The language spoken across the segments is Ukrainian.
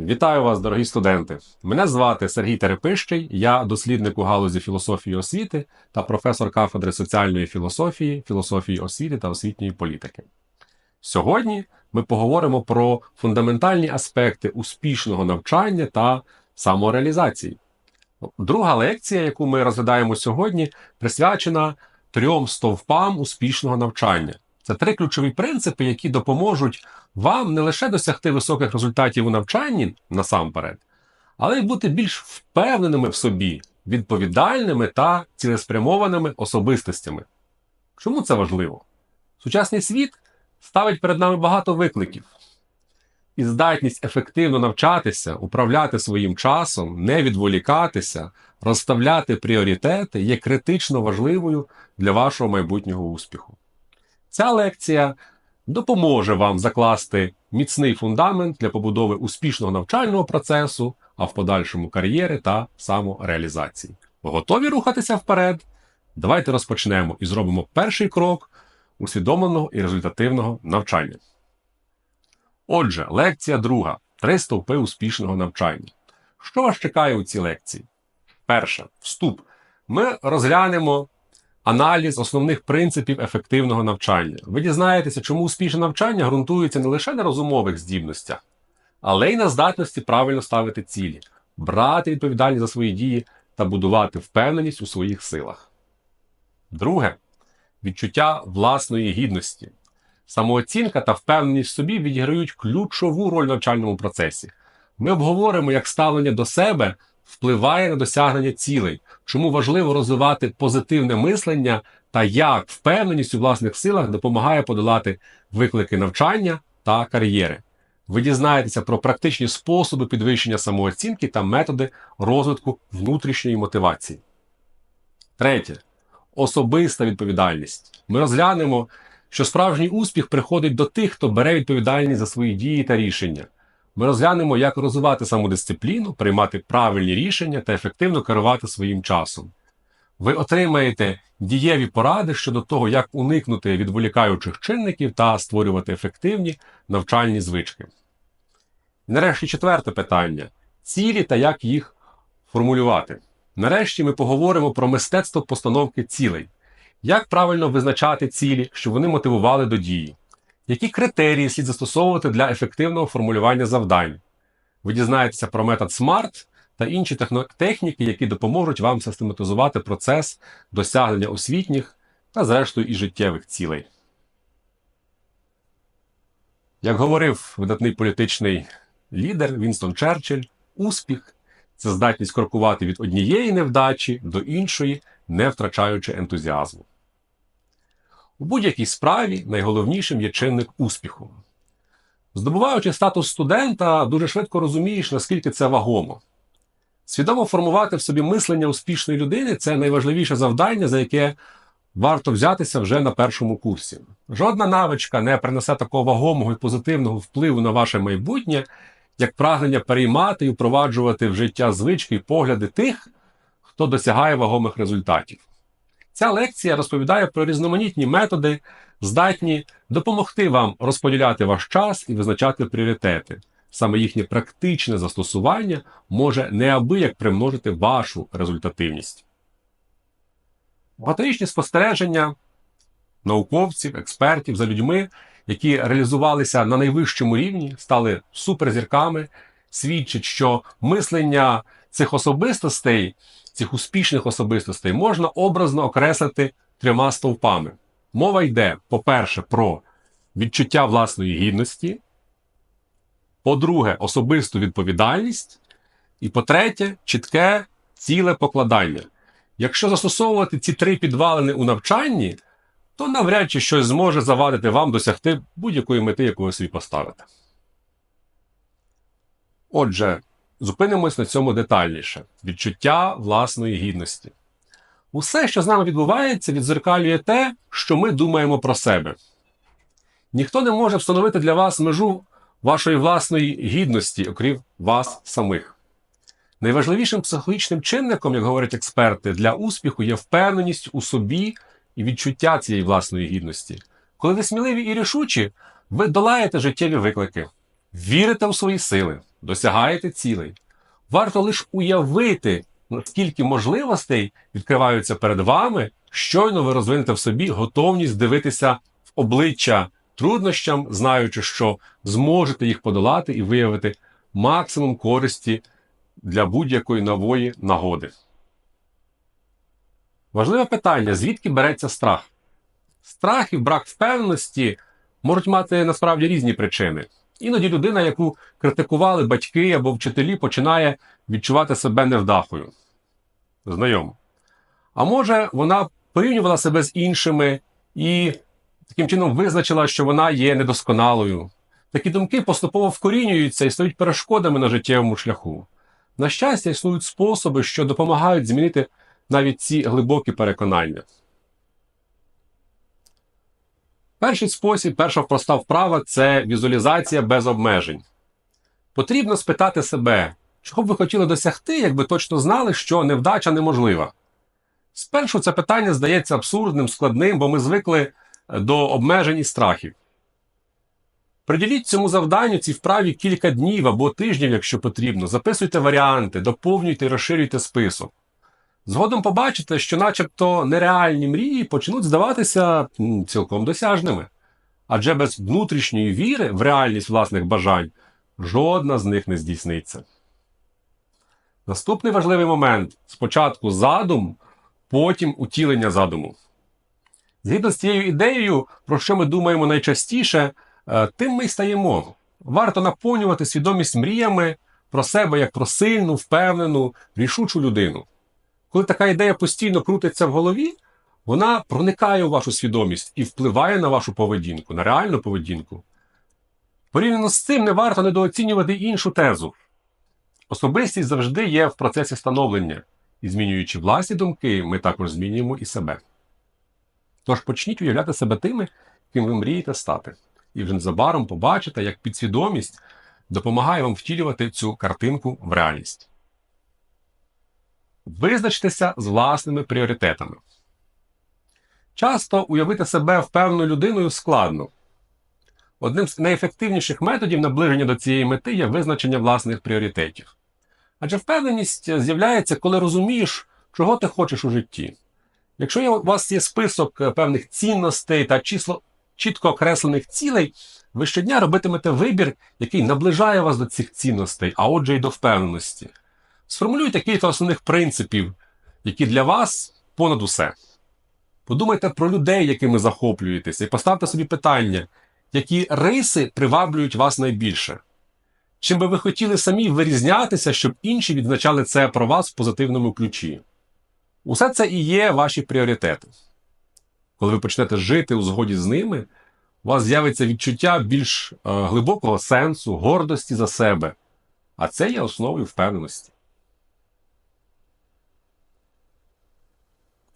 Вітаю вас, дорогі студенти! Мене звати Сергій Терепищий, я дослідник у галузі філософії освіти та професор кафедри соціальної філософії, філософії освіти та освітньої політики. Сьогодні ми поговоримо про фундаментальні аспекти успішного навчання та самореалізації. Друга лекція, яку ми розглядаємо сьогодні, присвячена трьом стовпам успішного навчання. Це три ключові принципи, які допоможуть вам не лише досягти високих результатів у навчанні насамперед, але й бути більш впевненими в собі, відповідальними та цілеспрямованими особистостями. Чому це важливо? Сучасний світ ставить перед нами багато викликів. І здатність ефективно навчатися, управляти своїм часом, не відволікатися, розставляти пріоритети є критично важливою для вашого майбутнього успіху. Ця лекція допоможе вам закласти міцний фундамент для побудови успішного навчального процесу, а в подальшому кар'єри та самореалізації. Готові рухатися вперед? Давайте розпочнемо і зробимо перший крок усвідомленого і результативного навчання. Отже, лекція друга. Три стовпи успішного навчання. Що вас чекає у цій лекції? Перше. Вступ. Ми розглянемо аналіз основних принципів ефективного навчання. Ви дізнаєтеся, чому успішне навчання ґрунтується не лише на розумових здібностях, але й на здатності правильно ставити цілі, брати відповідальність за свої дії та будувати впевненість у своїх силах. Друге відчуття власної гідності. Самооцінка та впевненість в собі відіграють ключову роль в навчальному процесі. Ми обговоримо, як ставлення до себе впливає на досягнення цілей, чому важливо розвивати позитивне мислення та як впевненість у власних силах допомагає подолати виклики навчання та кар'єри. Ви дізнаєтеся про практичні способи підвищення самооцінки та методи розвитку внутрішньої мотивації. Третє. Особиста відповідальність. Ми розглянемо, що справжній успіх приходить до тих, хто бере відповідальність за свої дії та рішення. Ми розглянемо, як розвивати самодисципліну, приймати правильні рішення та ефективно керувати своїм часом. Ви отримаєте дієві поради щодо того, як уникнути відволікаючих чинників та створювати ефективні навчальні звички. Нарешті четверте питання: цілі та як їх формулювати. Нарешті ми поговоримо про мистецтво постановки цілей, як правильно визначати цілі, щоб вони мотивували до дії. Які критерії слід застосовувати для ефективного формулювання завдань? Ви дізнаєтеся про метод SMART та інші техніки, які допоможуть вам систематизувати процес досягнення освітніх та, зрештою, і життєвих цілей. Як говорив видатний політичний лідер Вінстон Черчилль, успіх це здатність крокувати від однієї невдачі до іншої, не втрачаючи ентузіазму. У будь-якій справі найголовнішим є чинник успіху. Здобуваючи статус студента, дуже швидко розумієш, наскільки це вагомо. Свідомо формувати в собі мислення успішної людини це найважливіше завдання, за яке варто взятися вже на першому курсі. Жодна навичка не принесе такого вагомого і позитивного впливу на ваше майбутнє, як прагнення переймати і впроваджувати в життя звички і погляди тих, хто досягає вагомих результатів. Ця лекція розповідає про різноманітні методи, здатні допомогти вам розподіляти ваш час і визначати пріоритети. Саме їхнє практичне застосування може неабияк примножити вашу результативність. Багаторічні спостереження науковців, експертів за людьми, які реалізувалися на найвищому рівні, стали суперзірками, свідчать, що мислення цих особистостей цих успішних особистостей можна образно окреслити трьома стовпами. Мова йде, по-перше, про відчуття власної гідності, по-друге, особисту відповідальність, і по-третє, чітке ціле покладання. Якщо застосовувати ці три підвалини у навчанні, то навряд чи щось зможе завадити вам досягти будь-якої мети, яку ви собі поставите. Отже, Зупинимось на цьому детальніше: відчуття власної гідності. Усе, що з нами відбувається, відзеркалює те, що ми думаємо про себе. Ніхто не може встановити для вас межу вашої власної гідності, окрім вас самих. Найважливішим психологічним чинником, як говорять експерти, для успіху є впевненість у собі і відчуття цієї власної гідності. Коли ви сміливі і рішучі, ви долаєте життєві виклики, вірите у свої сили досягаєте цілей. Варто лише уявити, наскільки можливостей відкриваються перед вами, щойно ви розвинете в собі готовність дивитися в обличчя труднощам, знаючи, що зможете їх подолати і виявити максимум користі для будь-якої нової нагоди. Важливе питання: звідки береться страх? Страх і брак впевненості можуть мати насправді різні причини. Іноді людина, яку критикували батьки або вчителі, починає відчувати себе невдахою. Знайомо. А може, вона порівнювала себе з іншими і таким чином визначила, що вона є недосконалою. Такі думки поступово вкорінюються і стають перешкодами на життєвому шляху. На щастя, існують способи, що допомагають змінити навіть ці глибокі переконання. Перший спосіб, перша проста вправа це візуалізація без обмежень. Потрібно спитати себе, чого б ви хотіли досягти, якби точно знали, що невдача неможлива. Спершу це питання здається абсурдним, складним, бо ми звикли до обмежень і страхів. Приділіть цьому завданню цій вправі кілька днів або тижнів, якщо потрібно. Записуйте варіанти, доповнюйте і розширюйте список. Згодом побачите, що начебто нереальні мрії почнуть здаватися цілком досяжними. Адже без внутрішньої віри в реальність власних бажань жодна з них не здійсниться. Наступний важливий момент спочатку задум, потім утілення задуму. Згідно з цією ідеєю, про що ми думаємо найчастіше, е, тим ми й стаємо. Варто наповнювати свідомість мріями про себе як про сильну, впевнену, рішучу людину. Коли така ідея постійно крутиться в голові, вона проникає у вашу свідомість і впливає на вашу поведінку, на реальну поведінку. Порівняно з цим не варто недооцінювати іншу тезу. Особистість завжди є в процесі становлення, і змінюючи власні думки, ми також змінюємо і себе. Тож почніть уявляти себе тими, ким ви мрієте стати, і вже незабаром побачите, як підсвідомість допомагає вам втілювати цю картинку в реальність. Визначтеся з власними пріоритетами. Часто уявити себе впевненою людиною складно. Одним з найефективніших методів наближення до цієї мети є визначення власних пріоритетів. Адже впевненість з'являється, коли розумієш, чого ти хочеш у житті. Якщо у вас є список певних цінностей та число чітко окреслених цілей, ви щодня робитимете вибір, який наближає вас до цих цінностей, а отже, й до впевненості. Сформулюйте кілька основних принципів, які для вас понад усе. Подумайте про людей, якими захоплюєтеся, і поставте собі питання, які риси приваблюють вас найбільше. Чим би ви хотіли самі вирізнятися, щоб інші відзначали це про вас в позитивному ключі? Усе це і є ваші пріоритети. Коли ви почнете жити у згоді з ними, у вас з'явиться відчуття більш е, глибокого сенсу, гордості за себе. А це є основою впевненості.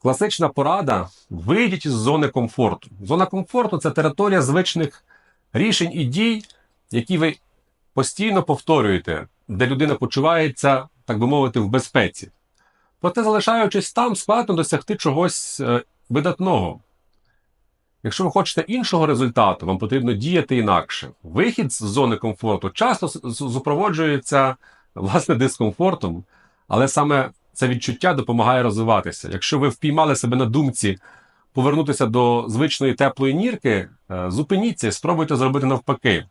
Класична порада вийдіть із зони комфорту. Зона комфорту це територія звичних рішень і дій, які ви постійно повторюєте, де людина почувається, так би мовити, в безпеці. Проте, залишаючись там, складно досягти чогось е, видатного. Якщо ви хочете іншого результату, вам потрібно діяти інакше. Вихід з зони комфорту часто супроводжується власне дискомфортом, але саме це відчуття допомагає розвиватися. Якщо ви впіймали себе на думці повернутися до звичної теплої нірки, е, зупиніться і спробуйте зробити навпаки.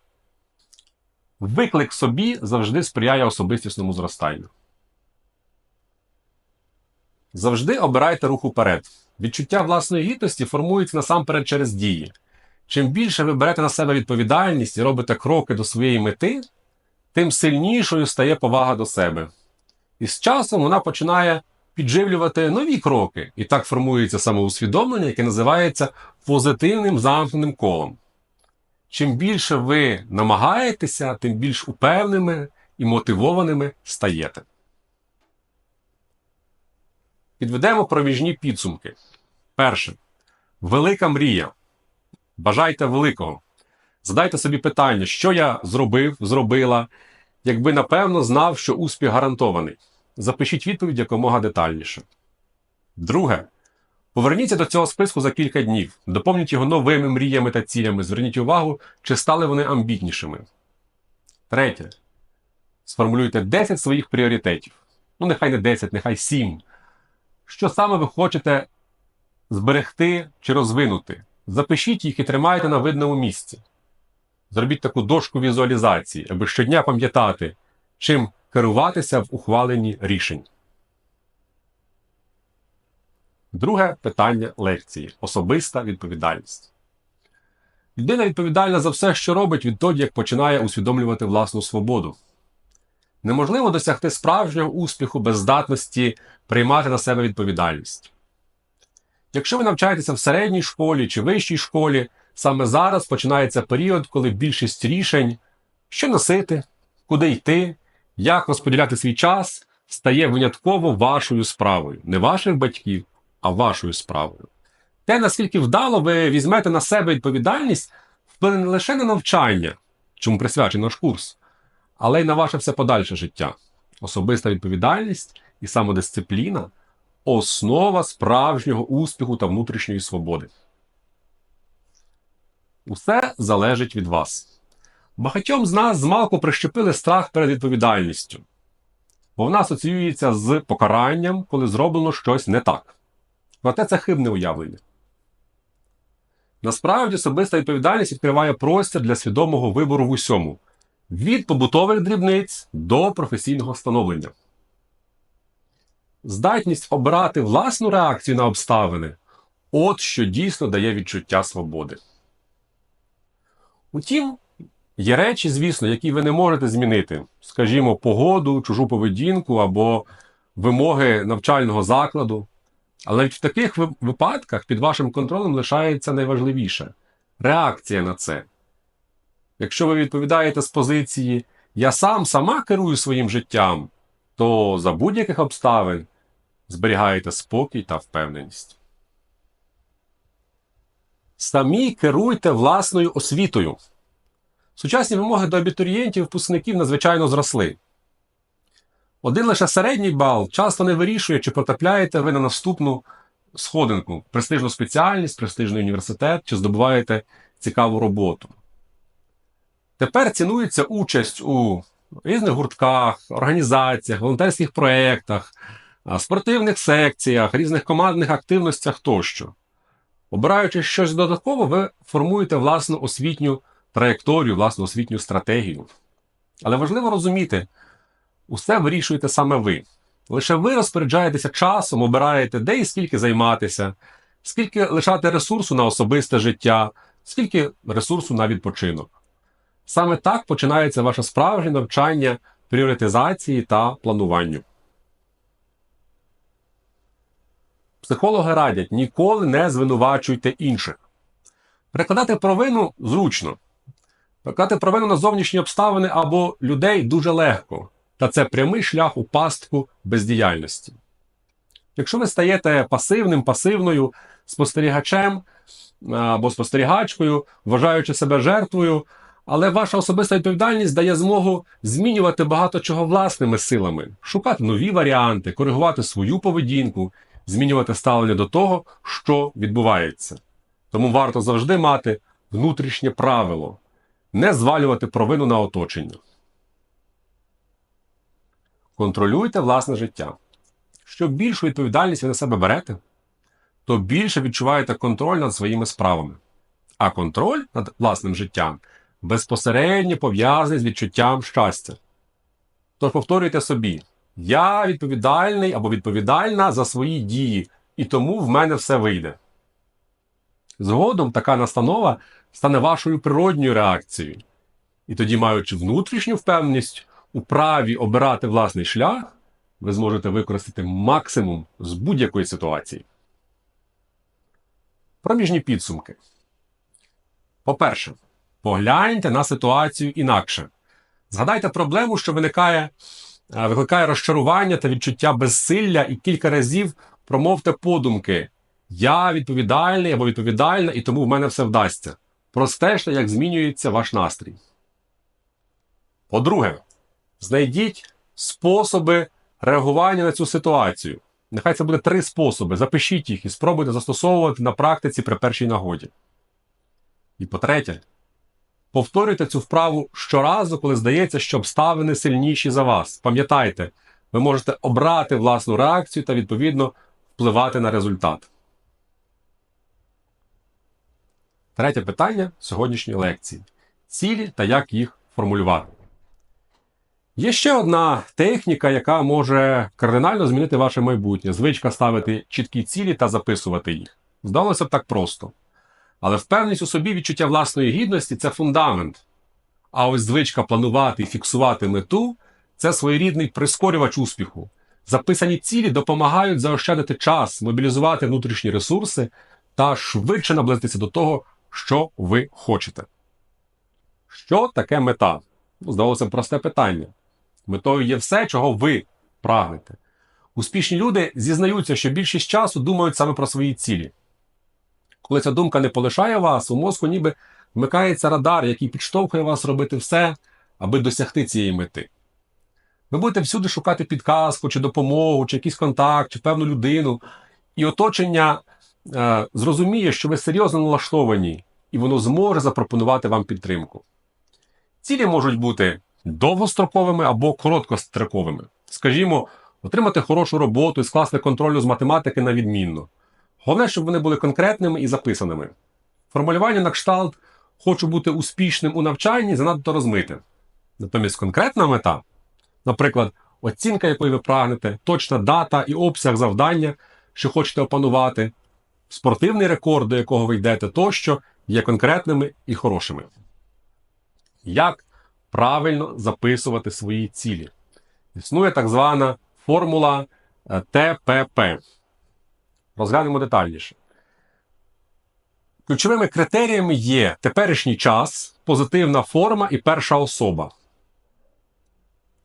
Виклик собі завжди сприяє особистісному зростанню. Завжди обирайте рух уперед. Відчуття власної гідності формується насамперед через дії. Чим більше ви берете на себе відповідальність і робите кроки до своєї мети, тим сильнішою стає повага до себе. І з часом вона починає підживлювати нові кроки, і так формується самоусвідомлення, яке називається позитивним замкненим колом. Чим більше ви намагаєтеся, тим більш упевненими і мотивованими стаєте. Підведемо проміжні підсумки. Перше. Велика мрія. Бажайте великого. Задайте собі питання, що я зробив, зробила, якби напевно знав, що успіх гарантований. Запишіть відповідь якомога детальніше. Друге. Поверніться до цього списку за кілька днів. Доповніть його новими мріями та цілями. Зверніть увагу, чи стали вони амбітнішими. Третє. Сформулюйте 10 своїх пріоритетів. Ну, нехай не 10, нехай 7. Що саме ви хочете зберегти чи розвинути? Запишіть їх і тримайте на видному місці. Зробіть таку дошку візуалізації, аби щодня пам'ятати, чим керуватися в ухваленні рішень. Друге питання лекції особиста відповідальність. Людина відповідальна за все, що робить відтоді, як починає усвідомлювати власну свободу. Неможливо досягти справжнього успіху без здатності приймати на себе відповідальність. Якщо ви навчаєтеся в середній школі чи вищій школі, саме зараз починається період, коли більшість рішень, що носити, куди йти, як розподіляти свій час, стає винятково вашою справою, не ваших батьків, а вашою справою. Те, наскільки вдало ви візьмете на себе відповідальність, вплине не лише на навчання, чому присвячений наш курс, але й на ваше все подальше життя. Особиста відповідальність і самодисципліна основа справжнього успіху та внутрішньої свободи. Усе залежить від вас. Багатьом з нас змалку прищепили страх перед відповідальністю, бо вона асоціюється з покаранням, коли зроблено щось не так. Проте це хибне уявлення. Насправді особиста відповідальність відкриває простір для свідомого вибору в усьому від побутових дрібниць до професійного становлення. Здатність обрати власну реакцію на обставини от що дійсно дає відчуття свободи. Утім, є речі, звісно, які ви не можете змінити, скажімо, погоду, чужу поведінку або вимоги навчального закладу. Але в таких випадках під вашим контролем лишається найважливіше реакція на це. Якщо ви відповідаєте з позиції Я сам сама керую своїм життям, то за будь-яких обставин зберігаєте спокій та впевненість. Самі керуйте власною освітою. Сучасні вимоги до абітурієнтів випускників надзвичайно зросли. Один лише середній бал часто не вирішує, чи потрапляєте ви на наступну сходинку, престижну спеціальність, престижний університет, чи здобуваєте цікаву роботу. Тепер цінується участь у різних гуртках, організаціях, волонтерських проєктах, спортивних секціях, різних командних активностях тощо. Обираючи щось додатково, ви формуєте власну освітню траєкторію, власну освітню стратегію. Але важливо розуміти, усе вирішуєте саме ви. Лише ви розпоряджаєтеся часом, обираєте, де і скільки займатися, скільки лишати ресурсу на особисте життя, скільки ресурсу на відпочинок. Саме так починається ваше справжнє навчання пріоритизації та плануванню. Психологи радять ніколи не звинувачуйте інших. Перекладати провину зручно. Перекладати провину на зовнішні обставини або людей дуже легко, та це прямий шлях у пастку бездіяльності. Якщо ви стаєте пасивним, пасивною спостерігачем або спостерігачкою, вважаючи себе жертвою, але ваша особиста відповідальність дає змогу змінювати багато чого власними силами, шукати нові варіанти, коригувати свою поведінку, змінювати ставлення до того, що відбувається. Тому варто завжди мати внутрішнє правило, не звалювати провину на оточення. Контролюйте власне життя. Що більшу відповідальність ви на себе берете, то більше відчуваєте контроль над своїми справами. А контроль над власним життям безпосередньо пов'язаний з відчуттям щастя. Тож повторюйте собі: я відповідальний або відповідальна за свої дії, і тому в мене все вийде. Згодом така настанова стане вашою природньою реакцією. І тоді, маючи внутрішню впевненість у праві обирати власний шлях, ви зможете використати максимум з будь-якої ситуації. Проміжні підсумки. По-перше, Погляньте на ситуацію інакше. Згадайте проблему, що виникає, е, викликає розчарування та відчуття безсилля, і кілька разів промовте подумки. Я відповідальний або відповідальна, і тому в мене все вдасться. Простежте, як змінюється ваш настрій. По-друге, знайдіть способи реагування на цю ситуацію. Нехай це буде три способи. Запишіть їх і спробуйте застосовувати на практиці при першій нагоді. І по-третє, Повторюйте цю вправу щоразу, коли здається, що обставини сильніші за вас. Пам'ятайте, ви можете обрати власну реакцію та, відповідно, впливати на результат. Третє питання сьогоднішньої лекції: цілі та як їх формулювати. Є ще одна техніка, яка може кардинально змінити ваше майбутнє. Звичка ставити чіткі цілі та записувати їх. Здалося б так просто. Але впевненість у собі відчуття власної гідності це фундамент. А ось звичка планувати і фіксувати мету це своєрідний прискорювач успіху. Записані цілі допомагають заощадити час, мобілізувати внутрішні ресурси та швидше наблизитися до того, що ви хочете. Що таке мета? Ну, здавалося просте питання. Метою є все, чого ви прагнете. Успішні люди зізнаються, що більшість часу думають саме про свої цілі. Коли ця думка не полишає вас, у мозку ніби вмикається радар, який підштовхує вас робити все, аби досягти цієї мети. Ви будете всюди шукати підказку, чи допомогу, чи якийсь контакт, чи певну людину, і оточення зрозуміє, що ви серйозно налаштовані, і воно зможе запропонувати вам підтримку. Цілі можуть бути довгостроковими або короткостроковими. Скажімо, отримати хорошу роботу і скласти контролю з математики на відмінно. Головне, щоб вони були конкретними і записаними. Формулювання на кшталт хочу бути успішним у навчанні занадто розмите. Натомість конкретна мета, наприклад, оцінка, якої ви прагнете, точна дата і обсяг завдання, що хочете опанувати, спортивний рекорд, до якого ви йдете, тощо є конкретними і хорошими. Як правильно записувати свої цілі? Існує так звана формула е, ТПП. Розглянемо детальніше. Ключовими критеріями є теперішній час, позитивна форма і перша особа.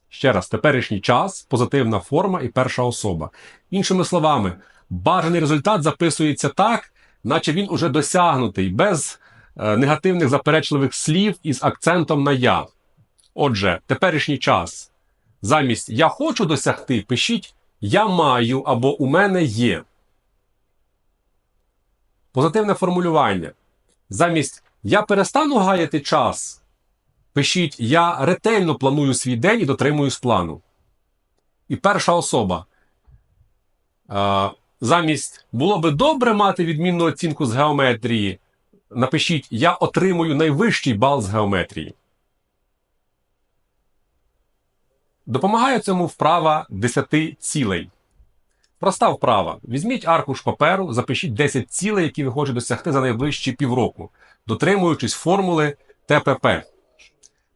Ще раз, теперішній час, позитивна форма і перша особа. Іншими словами, бажаний результат записується так, наче він уже досягнутий, без е, негативних заперечливих слів із акцентом на я. Отже, теперішній час. Замість я хочу досягти, пишіть я маю або у мене є. Позитивне формулювання. Замість я перестану гаяти час. Пишіть Я ретельно планую свій день і дотримуюсь плану. І перша особа. Замість було би добре мати відмінну оцінку з геометрії. Напишіть Я отримую найвищий бал з геометрії. Допомагає цьому вправа 10 цілей. Проста вправа. Візьміть аркуш паперу, запишіть 10 цілей, які ви хочете досягти за найближчі півроку, дотримуючись формули ТПП.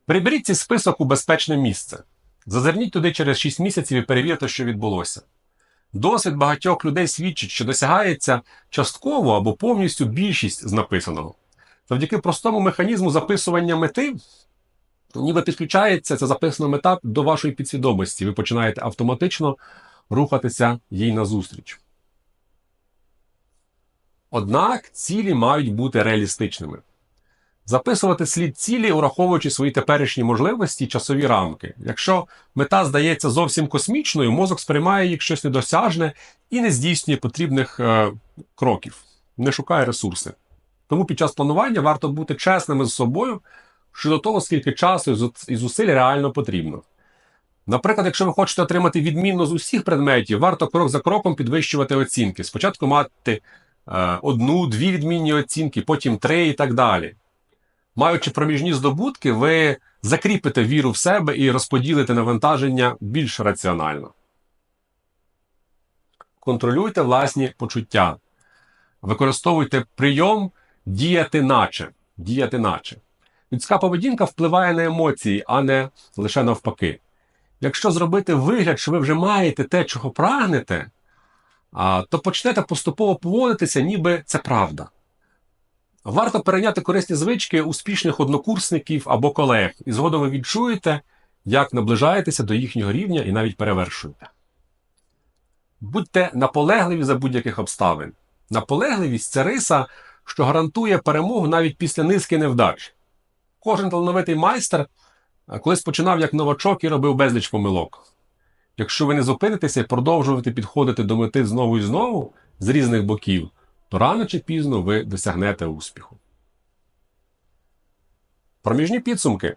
Приберіть цей список у безпечне місце. Зазирніть туди через 6 місяців і перевірте, що відбулося. Досвід багатьох людей свідчить, що досягається частково або повністю більшість з написаного. Завдяки простому механізму записування мети, ніби підключається ця записана мета до вашої підсвідомості. Ви починаєте автоматично рухатися їй назустріч. Однак цілі мають бути реалістичними. Записувати слід цілі, ураховуючи свої теперішні можливості і часові рамки. Якщо мета здається зовсім космічною, мозок сприймає їх щось недосяжне і не здійснює потрібних е, кроків, не шукає ресурси. Тому під час планування варто бути чесними з собою щодо того, скільки часу і зусиль реально потрібно. Наприклад, якщо ви хочете отримати відмінно з усіх предметів, варто крок за кроком підвищувати оцінки. Спочатку мати е, одну, дві відмінні оцінки, потім три і так далі. Маючи проміжні здобутки, ви закріпите віру в себе і розподілите навантаження більш раціонально. Контролюйте власні почуття. Використовуйте прийом діяти наче. Діяти наче. Людська поведінка впливає на емоції, а не лише навпаки. Якщо зробити вигляд, що ви вже маєте те, чого прагнете, то почнете поступово поводитися, ніби це правда. Варто перейняти корисні звички успішних однокурсників або колег, і згодом ви відчуєте, як наближаєтеся до їхнього рівня і навіть перевершуєте. Будьте наполегливі за будь-яких обставин. Наполегливість це риса, що гарантує перемогу навіть після низки невдач. Кожен талановитий майстер колись починав як новачок і робив безліч помилок. Якщо ви не зупинитеся і продовжувати підходити до мети знову і знову з різних боків, то рано чи пізно ви досягнете успіху. Проміжні підсумки.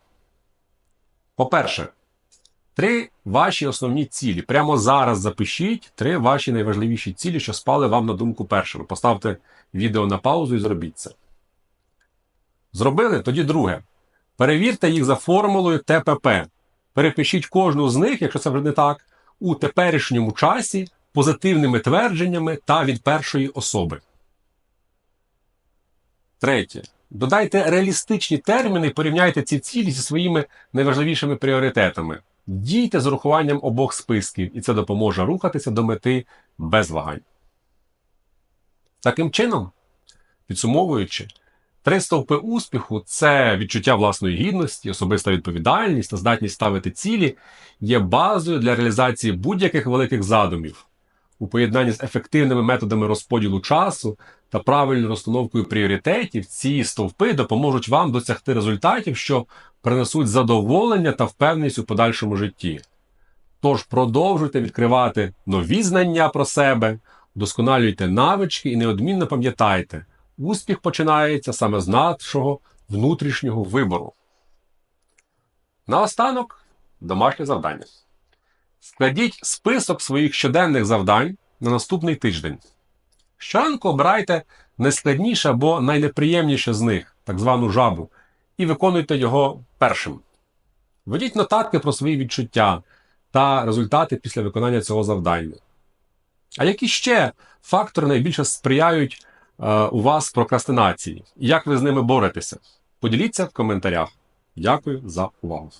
По-перше, три ваші основні цілі. Прямо зараз запишіть три ваші найважливіші цілі, що спали вам на думку першими. Поставте відео на паузу і зробіть це. Зробили? Тоді друге. Перевірте їх за формулою ТПП. Перепишіть кожну з них, якщо це вже не так, у теперішньому часі позитивними твердженнями та від першої особи. Третє. Додайте реалістичні терміни і порівняйте ці цілі зі своїми найважливішими пріоритетами. Дійте з урахуванням обох списків, і це допоможе рухатися до мети без вагань. Таким чином, підсумовуючи, три стовпи успіху це відчуття власної гідності, особиста відповідальність та здатність ставити цілі, є базою для реалізації будь-яких великих задумів. У поєднанні з ефективними методами розподілу часу та правильною розстановкою пріоритетів ці стовпи допоможуть вам досягти результатів, що принесуть задоволення та впевненість у подальшому житті. Тож продовжуйте відкривати нові знання про себе, вдосконалюйте навички і неодмінно пам'ятайте, успіх починається саме з нашого внутрішнього вибору. Наостанок домашнє завдання. Складіть список своїх щоденних завдань на наступний тиждень. Щоранку обирайте найскладніше або найнеприємніше з них, так звану жабу, і виконуйте його першим. Ведіть нотатки про свої відчуття та результати після виконання цього завдання. А які ще фактори найбільше сприяють е, у вас прокрастинації? Як ви з ними боретеся? Поділіться в коментарях. Дякую за увагу.